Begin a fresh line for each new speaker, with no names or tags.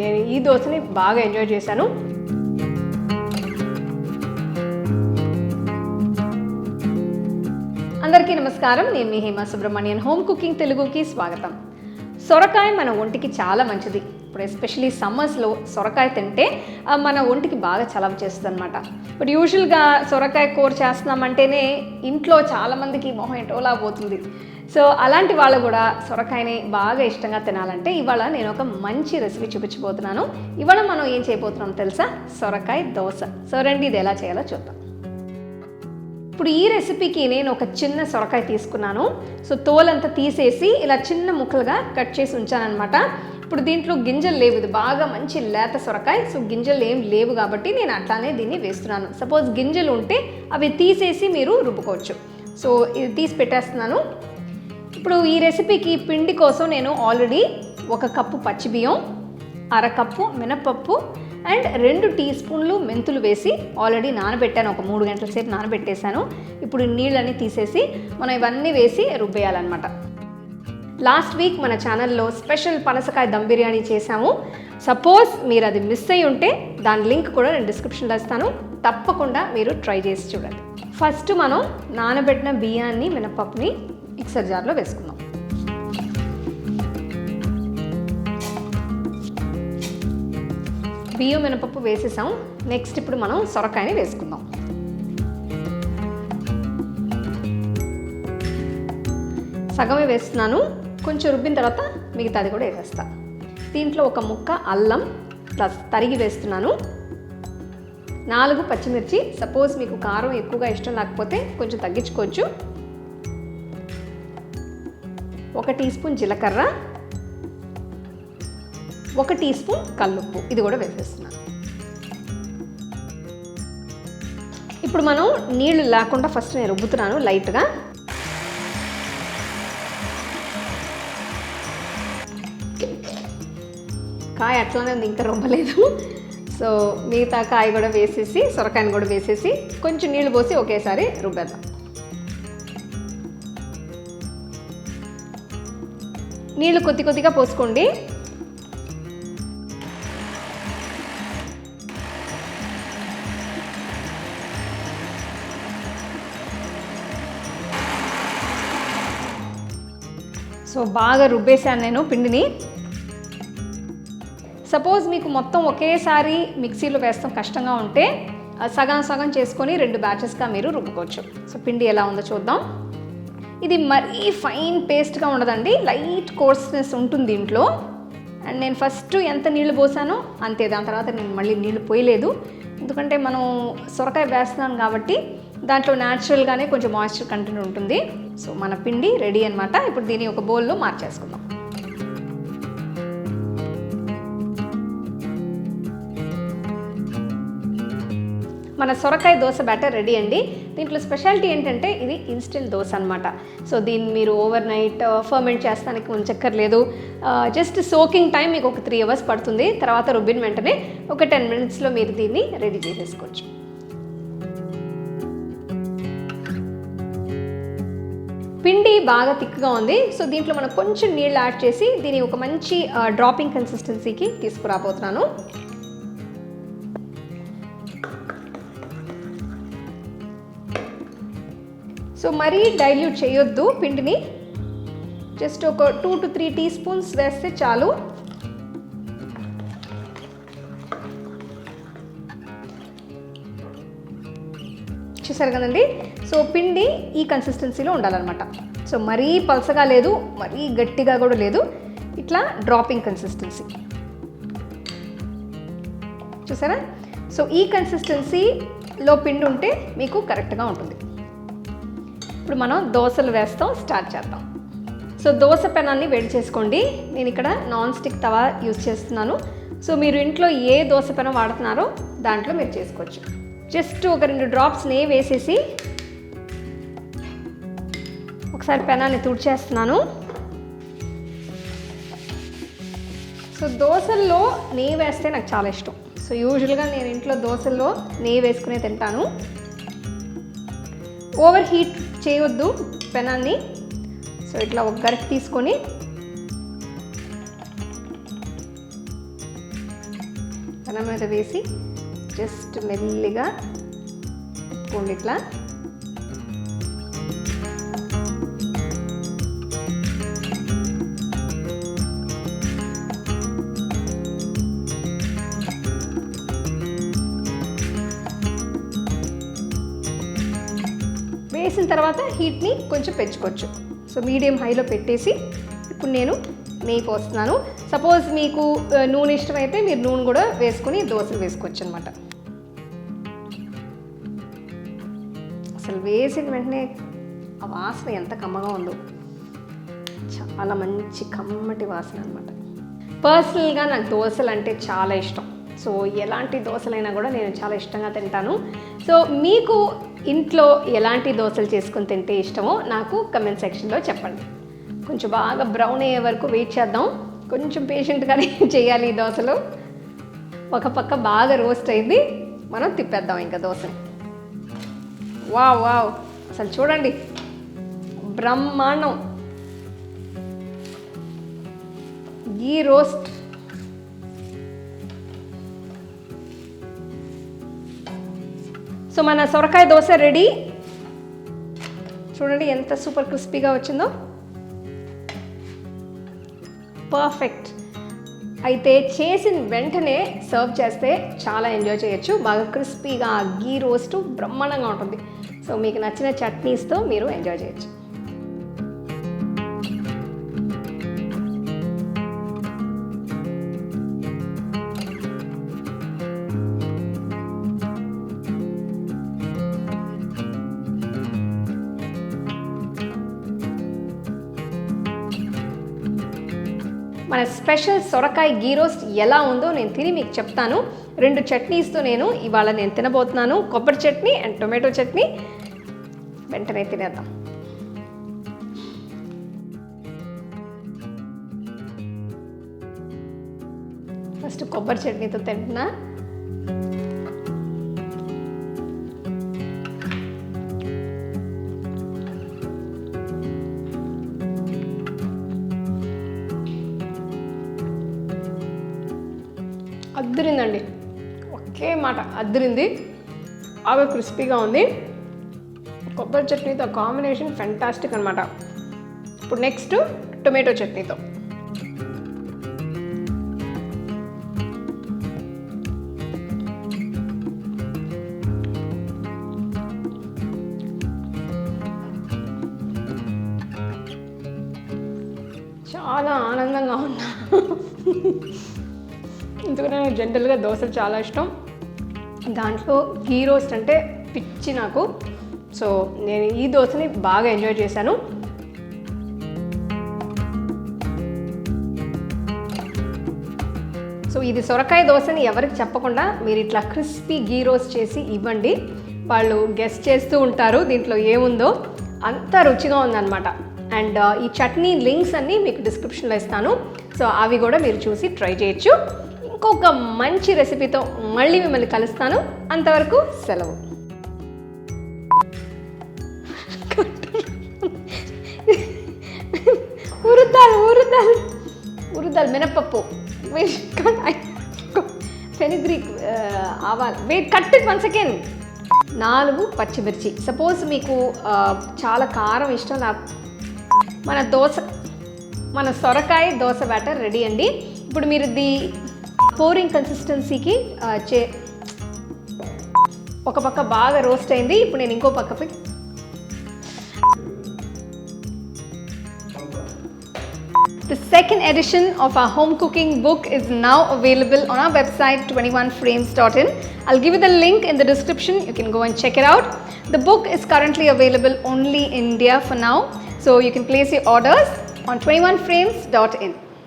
నేను ఈ దోశని బాగా ఎంజాయ్ చేశాను. అందరికీ నమస్కారం. నేను మీ హేమ సుబ్రహ్మణ్యన్ హోమ్ కుకింగ్ తెలుగుకి స్వాగతం. సొరకాయ మన ఒంటికి చాలా మంచిది. ఇప్పుడు ఎస్పెషలీ సమ్మర్స్లో సొరకాయ తింటే మన ఒంటికి బాగా చలవ చేస్తుంది అనమాట బట్ యూజువల్గా సొరకాయ కూర చేస్తున్నామంటేనే ఇంట్లో చాలామందికి మొహం ఎటోలా పోతుంది. సో అలాంటి వాళ్ళు కూడా సొరకాయని బాగా ఇష్టంగా తినాలంటే ఇవాళ నేను ఒక మంచి రెసిపీ చూపించబోతున్నాను. ఇవాళ మనం ఏం చేయబోతున్నాం తెలుసా? సొరకాయ దోశ. సో రండి ఇది ఎలా చేయాలో చూద్దాం. ఇప్పుడు ఈ రెసిపీకి నేను ఒక చిన్న సొరకాయ తీసుకున్నాను. సో తోలంతా తీసేసి ఇలా చిన్న ముక్కలుగా కట్ చేసి ఉంచానన్నమాట. ఇప్పుడు దీంట్లో గింజలు లేవు. ఇది బాగా మంచి లేత సొరకాయ. సో గింజలు ఏం లేవు కాబట్టి నేను అట్లానే దీన్ని వేస్తున్నాను. సపోజ్ గింజలు ఉంటే అవి తీసేసి మీరు రుబ్బుకోవచ్చు. సో ఇది తీసి పెట్టేస్తున్నాను. ఇప్పుడు ఈ రెసిపీకి పిండి కోసం నేను ఆల్రెడీ ఒక కప్పు పచ్చి బియ్యం అర కప్పు మినపప్పు అండ్ రెండు టీ స్పూన్లు మెంతులు వేసి ఆల్రెడీ నానబెట్టాను. ఒక మూడు గంటల సేపు నానబెట్టేశాను. ఇప్పుడు నీళ్ళని తీసేసి మనం ఇవన్నీ వేసి రుబ్బేయాలన్నమాట. లాస్ట్ వీక్ మన ఛానల్లో స్పెషల్ పనసకాయ దమ్ బిర్యానీ చేశాము. సపోజ్ మీరు అది మిస్ అయి ఉంటే దాని లింక్ కూడా నేను డిస్క్రిప్షన్లో ఇస్తాను. తప్పకుండా మీరు ట్రై చేసి చూడండి. ఫస్ట్ మనం నానబెట్టిన బియ్యాన్ని మినపప్పుని మిక్సర్ జార్లో వేసుకుందాం. బియ్యం మినపప్పు వేసేసాం. నెక్స్ట్ ఇప్పుడు మనం సొరకాయని వేసుకుందాం. సగమే వేస్తున్నాను. కొంచెం రుబ్బిన తర్వాత మిగతాది కూడా వేసేస్తా. దీంట్లో ఒక ముక్క అల్లం ప్లస్ తరిగి వేస్తున్నాను. నాలుగు పచ్చిమిర్చి. సపోజ్ మీకు కారం ఎక్కువగా ఇష్టం లేకపోతే కొంచెం తగ్గించుకోవచ్చు. ఒక టీ స్పూన్ జీలకర్ర ఒక టీ స్పూన్ కల్లుప్పు. ఇది కూడా వేసేస్తున్నాను ఇప్పుడు మనం నీళ్ళు లేకుండా ఫస్ట్ నేను రుబ్బుతున్నాను లైట్గా. కాయ అట్లానే ఉంది ఇంకా రుబ్బలేదు. సో మిగతా కాయ కూడా వేసేసి సొరకాయని కూడా వేసేసి కొంచెం నీళ్ళు పోసి ఒకేసారి రుబ్బేద్దాం. నీళ్ళు కొద్ది కొద్దిగా పోసుకోండి. సో బాగా రుబ్బేశాను నేను పిండిని. సపోజ్ మీకు మొత్తం ఒకేసారి మిక్సీలో వేస్తాం కష్టంగా ఉంటే సగం సగం చేసుకొని రెండు బ్యాచెస్గా మీరు రుబ్బుకోవచ్చు. సో పిండి ఎలా ఉందో చూద్దాం. ఇది మరీ ఫైన్ పేస్ట్గా ఉండదండి. లైట్ కోర్స్నెస్ ఉంటుంది దీంట్లో. అండ్ నేను ఫస్ట్ ఎంత నీళ్ళు పోసానో అంతే. దాని తర్వాత నేను మళ్ళీ నీళ్ళు పోయలేదు. ఎందుకంటే మనం సొరకాయ వేస్తున్నాను కాబట్టి దాంట్లో న్యాచురల్గానే కొంచెం మాయిశ్చర్ కంటెంట్ ఉంటుంది. సో మన పిండి రెడీ అనమాట ఇప్పుడు దీన్ని ఒక బౌల్లో మార్చేసుకుందాం. మన సొరకాయ దోశ బ్యాటర్ రెడీ అండి. దీంట్లో స్పెషాలిటీ ఏంటంటే ఇది ఇన్స్టెంట్ దోశ అనమాట సో దీన్ని మీరు ఓవర్ నైట్ ఫర్మెంట్ చేస్తానికి ఉంచక్కర్లేదు జస్ట్ సోకింగ్ టైం మీకు ఒక త్రీ అవర్స్ పడుతుంది. తర్వాత రుబ్బిన వెంటనే ఒక టెన్ మినిట్స్లో మీరు దీన్ని రెడీ చేసేసుకోవచ్చు. పిండి బాగా థిక్గా ఉంది. సో దీంట్లో మనం కొంచెం నీళ్ళు యాడ్ చేసి దీన్ని ఒక మంచి డ్రాపింగ్ కన్సిస్టెన్సీకి తీసుకురాబోతున్నాను. సో మరీ డైల్యూట్ చేయొద్దు పిండిని. జస్ట్ ఒక two to three teaspoons వేస్తే చాలు. చూసారు కదండి? సో పిండి ఈ కన్సిస్టెన్సీలో ఉండాలన్నమాట. సో మరీ పలసగా లేదు మరీ గట్టిగా కూడా లేదు. ఇట్లా డ్రాపింగ్ కన్సిస్టెన్సీ చూసారా? సో ఈ కన్సిస్టెన్సీలో పిండి ఉంటే మీకు కరెక్ట్గా ఉంటుంది. ఇప్పుడు మనం దోశలు వేస్తాం స్టార్ట్ చేద్దాం. సో దోశ పెనాన్ని వేడి చేసుకోండి. నేను ఇక్కడ నాన్ స్టిక్ తవా యూజ్ చేస్తున్నాను. సో మీరు ఇంట్లో ఏ దోశ పెనం వాడుతున్నారో దాంట్లో మీరు చేసుకోవచ్చు. జస్ట్ ఒక రెండు డ్రాప్స్ నెయ్యి వేసేసి ఒకసారి పెనాన్ని తుడిచేస్తున్నాను. సో దోశల్లో నెయ్యి వేస్తే నాకు చాలా ఇష్టం. సో యూజువల్గా నేను ఇంట్లో దోశల్లో నెయ్యి వేసుకునే తింటాను. ఓవర్ హీట్ చేయొద్దు పెనాన్ని. సో ఇట్లా ఒక తీసుకొని పెనం మీద వేసి జస్ట్ మెల్లిగా ఇట్లా వేసిన తర్వాత హీట్ని కొంచెం పెంచుకోవచ్చు. సో మీడియం హైలో పెట్టేసి ఇప్పుడు నేను నెయ్యి పోస్తున్నాను. సపోజ్ మీకు నూనె ఇష్టమైతే మీరు నూనె కూడా వేసుకొని దోశలు వేసుకోవచ్చు అనమాట అసలు వేసిన వెంటనే ఆ వాసన ఎంత కమ్మగా ఉందో. చాలా మంచి కమ్మటి వాసన అనమాట పర్సనల్గా నాకు దోశలు అంటే చాలా ఇష్టం. సో ఎలాంటి దోశలైనా కూడా నేను చాలా ఇష్టంగా తింటాను. సో మీకు ఇంట్లో ఎలాంటి దోశలు చేసుకొని తింటే ఇష్టమో నాకు కమెంట్ సెక్షన్లో చెప్పండి. కొంచెం బాగా బ్రౌన్ అయ్యే వరకు వెయిట్ చేద్దాం. కొంచెం పేషెంట్గానే చేయాలి ఈ దోశలు. ఒక పక్క బాగా రోస్ట్ అయింది. మనం తిప్పేద్దాం ఇంకా దోశని. వావ్ వావ్ అసలు చూడండి. బ్రహ్మాండం. ఈ రోస్ట్ సో మన సొరకాయ దోశ రెడీ. చూడండి ఎంత సూపర్ క్రిస్పీగా వచ్చిందో. పర్ఫెక్ట్. అయితే చేసిన వెంటనే సర్వ్ చేస్తే చాలా ఎంజాయ్ చేయొచ్చు. బాగా క్రిస్పీగా గీ రోస్ట్ బ్రహ్మాండంగా ఉంటుంది. సో మీకు నచ్చిన చట్నీస్తో మీరు ఎంజాయ్ చేయొచ్చు. మన స్పెషల్ సొరకాయ గీ రోస్ట్ ఎలా ఉందో నేను తిని మీకు చెప్తాను. రెండు చట్నీస్తో నేను ఇవాళ నేను తినబోతున్నాను. కొబ్బరి చట్నీ అండ్ టొమాటో చట్నీ. వెంటనే తినేద్దాం. ఫస్ట్ కొబ్బరి చట్నీతో తింటున్నా. అద్దరిందండి. ఒకే మాట అద్దరింది. బాగా క్రిస్పీగా ఉంది. కొబ్బరి చట్నీతో కాంబినేషన్ ఫెంటాస్టిక్ అనమాట ఇప్పుడు నెక్స్ట్ టొమాటో చట్నీతో. చాలా ఆనందంగా ఉన్నా. ఎందుకంటే నాకు జనరల్గా దోశలు చాలా ఇష్టం. దాంట్లో గీ రోస్ట్ అంటే పిచ్చి నాకు. సో నేను ఈ దోశని బాగా ఎంజాయ్ చేశాను. సో ఇది సొరకాయ దోశని ఎవరికి చెప్పకుండా మీరు ఇట్లా క్రిస్పీ గీ రోస్ట్ చేసి ఇవ్వండి. వాళ్ళు గెస్ట్ చేస్తూ ఉంటారు దీంట్లో ఏముందో. అంత రుచిగా ఉందన్నమాట. అండ్ ఈ చట్నీ లింక్స్ అన్నీ మీకు డిస్క్రిప్షన్లో ఇస్తాను. సో అవి కూడా మీరు చూసి ట్రై చేయొచ్చు. ఇంకొక మంచి రెసిపీతో మళ్ళీ మిమ్మల్ని కలుస్తాను. అంతవరకు సెలవు. ఉరుతాలు ఉరుతాలు. ఉరుతాలు మినపప్పు ఫెనిగ్రీక్ uh, ఆవాలు. Wait cut it one second నాలుగు పచ్చిమిర్చి. సపోజ్ మీకు uh, చాలా కారం ఇష్టం నా మన దోశ మన సొరకాయ దోశ బ్యాటర్ రెడీ అండి. ఇప్పుడు మీరు దీ పోరింగ్ కన్సిస్టెన్సీకి ఆ, చే ఒక పక్క బాగా రోస్ట్ అయింది ఇప్పుడు నేను ఇంకో పక్కకి The second edition of our home cooking book is now available on our website 21frames.in. I'll give you the link in the description. You can go and check it out. The book is currently available only in India for now, so you can place your orders on 21frames.in.